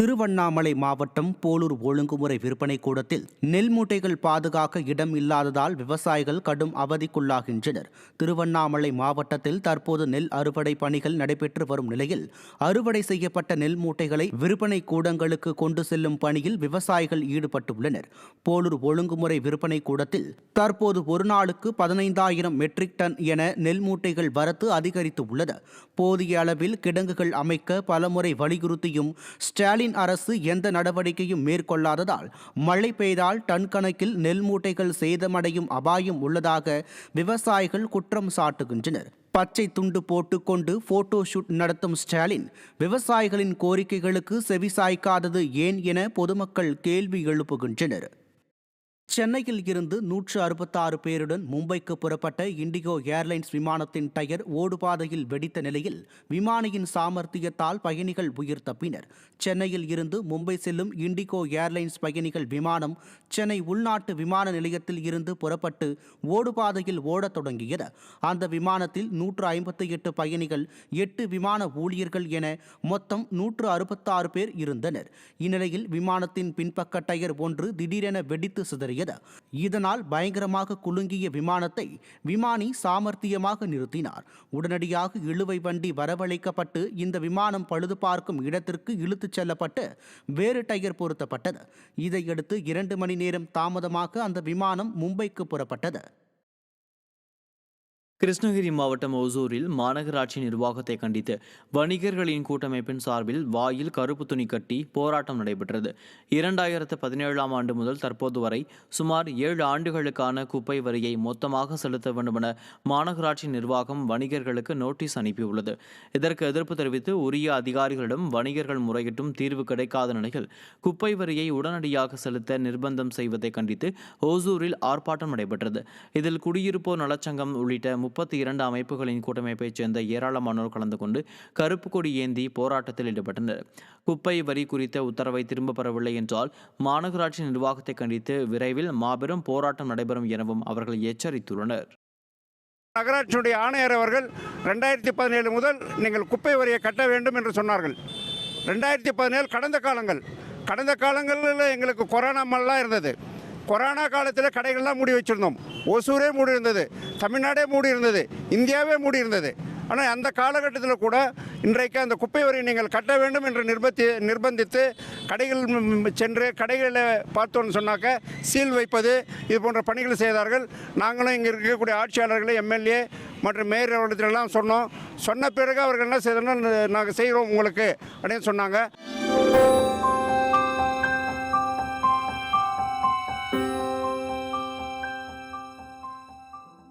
திருவண்ணாமலை மாவட்டம் போலூர் ஒழுங்குமுறை விற்பனை கூடத்தில் நெல் மூட்டைகள் பாதுகாக்க இடம் இல்லாததால் விவசாயிகள் கடும் அவதிக்குள்ளாகின்றனர். திருவண்ணாமலை மாவட்டத்தில் தற்போது நெல் அறுவடை பணிகள் நடைபெற்று வரும் நிலையில் அறுவடை செய்யப்பட்ட நெல் மூட்டைகளை விற்பனை கூடங்களுக்கு கொண்டு செல்லும் பணியில் விவசாயிகள் ஈடுபட்டுள்ளனர். போலூர் ஒழுங்குமுறை விற்பனை கூடத்தில் தற்போது ஒரு நாளுக்கு பதினைந்தாயிரம் மெட்ரிக் டன் என நெல் மூட்டைகள் வரத்து அதிகரித்து உள்ளது போதிய அளவில் கிடங்குகள் அமைக்க பலமுறை வலியுறுத்தியும் ஸ்டாலின் அரசு எந்த நடவடிக்கையும் மேற்கொள்ளாததால் மழை பெய்தால் டன் கணக்கில் நெல் மூட்டைகள் சேதமடையும் அபாயம் உள்ளதாக விவசாயிகள் குற்றம் சாட்டுகின்றனர். பச்சை துண்டு போட்டுக்கொண்டு போட்டோ ஷூட் நடத்தும் ஸ்டாலின் விவசாயிகளின் கோரிக்கைகளுக்கு செவிசாய்க்காதது ஏன் என பொதுமக்கள் கேள்வி எழுப்புகின்றனர். சென்னையில் இருந்து நூற்று அறுபத்தாறு பேருடன் மும்பைக்கு புறப்பட்ட இண்டிகோ ஏர்லைன்ஸ் விமானத்தின் டயர் ஓடுபாதையில் வெடித்த நிலையில் விமானியின் சாமர்த்தியத்தால் பயணிகள் உயிர் தப்பினர் சென்னையில் இருந்து மும்பை செல்லும் இண்டிகோ ஏர்லைன்ஸ் பயணிகள் விமானம் சென்னை உள்நாட்டு விமான நிலையத்தில் இருந்து புறப்பட்டு ஓடுபாதையில் ஓடத் தொடங்கியது. அந்த விமானத்தில் நூற்று ஐம்பத்தி எட்டு பயணிகள் எட்டு விமான ஊழியர்கள் என மொத்தம் நூற்று அறுபத்தாறு பேர் இருந்தனர். இந்நிலையில் விமானத்தின் பின்பக்க டயர் ஒன்று திடீரென வெடித்து சிதறியது. இதனால் பயங்கரமாக குலுங்கிய விமானத்தை விமானி சாமர்த்தியமாக நிறுத்தினார். உடனடியாக இழுவை வண்டி வரவழைக்கப்பட்டு இந்த விமானம் பழுது பார்க்கும் இடத்திற்கு இழுத்துச் செல்லப்பட்டு வேறு டயர் பொருத்தப்பட்டது. இதையடுத்து இரண்டு மணி நேரம் தாமதமாக அந்த விமானம் மும்பைக்கு புறப்பட்டது. கிருஷ்ணகிரி மாவட்டம் ஒசூரில் மாநகராட்சி நிர்வாகத்தை கண்டித்து வணிகர்களின் கூட்டமைப்பின் சார்பில் வாயில் கருப்பு துணி கட்டி போராட்டம் நடைபெற்றது. இரண்டாயிரத்து பதினேழாம் ஆண்டு முதல் தற்போது வரை சுமார் ஏழு ஆண்டுகளுக்கான குப்பை வரியை மொத்தமாக செலுத்த வேண்டுமென மாநகராட்சி நிர்வாகம் வணிகர்களுக்கு நோட்டீஸ் அனுப்பியுள்ளது. இதற்கு எதிர்ப்பு தெரிவித்து உரிய அதிகாரிகளிடம் வணிகர்கள் முறையிட்டும் தீர்வு கிடைக்காத நிலையில் குப்பை வரியை உடனடியாக செலுத்த நிர்பந்தம் செய்வதை கண்டித்து ஓசூரில் ஆர்ப்பாட்டம் நடைபெற்றது. இதில் குடியிருப்போர் நலச்சங்கம் உள்ளிட்ட முப்பத்தி இரண்டு அமைப்புகளின் கூட்டமைப்பைச் சேர்ந்த ஏராளமானோர் கலந்து கொண்டு கருப்பு கொடி ஏந்தி போராட்டத்தில் ஈடுபட்டனர். குப்பை வரி குறித்த உத்தரவை திரும்பப் பெறவில்லை என்றால் மாநகராட்சி நிர்வாகத்தை கண்டித்து விரைவில் மாபெரும் போராட்டம் நடைபெறும் எனவும் அவர்கள் எச்சரித்துள்ளனர். நகராட்சியுடைய ஆணையர் அவர்கள் ரெண்டாயிரத்தி பதினேழு முதல் நீங்கள் குப்பை வரியை கட்ட வேண்டும் என்று சொன்னார்கள். ரெண்டாயிரத்தி பதினேழு கடந்த காலங்கள். கடந்த காலங்களில் எங்களுக்கு கொரோனா மல்லாம் இருந்தது. கொரோனா காலத்தில் கடைகள்லாம் மூடி வச்சுருந்தோம். ஒசூரே மூடி இருந்தது தமிழ்நாடே மூடி இருந்தது இந்தியாவே மூடி இருந்தது. ஆனால் அந்த காலகட்டத்தில் கூட இன்றைக்கு அந்த குப்பை வரி நீங்கள் கட்ட வேண்டும் என்று நிர்பத்தி நிர்பந்தித்து கடைகள் சென்று கடைகளில் பார்த்தோன்னு சொன்னாக்க சீல் வைப்பது இது போன்ற பணிகளை செய்தார்கள். நாங்களும் இங்கே இருக்கக்கூடிய ஆட்சியாளர்களை எம்எல்ஏ மற்றும் மேயர் அவர்களிடத்திலெல்லாம் சொன்னோம். சொன்ன பிறகு அவர்கள் என்ன செய்தோம்னா நாங்கள் செய்கிறோம் உங்களுக்கு அப்படின்னு சொன்னாங்க.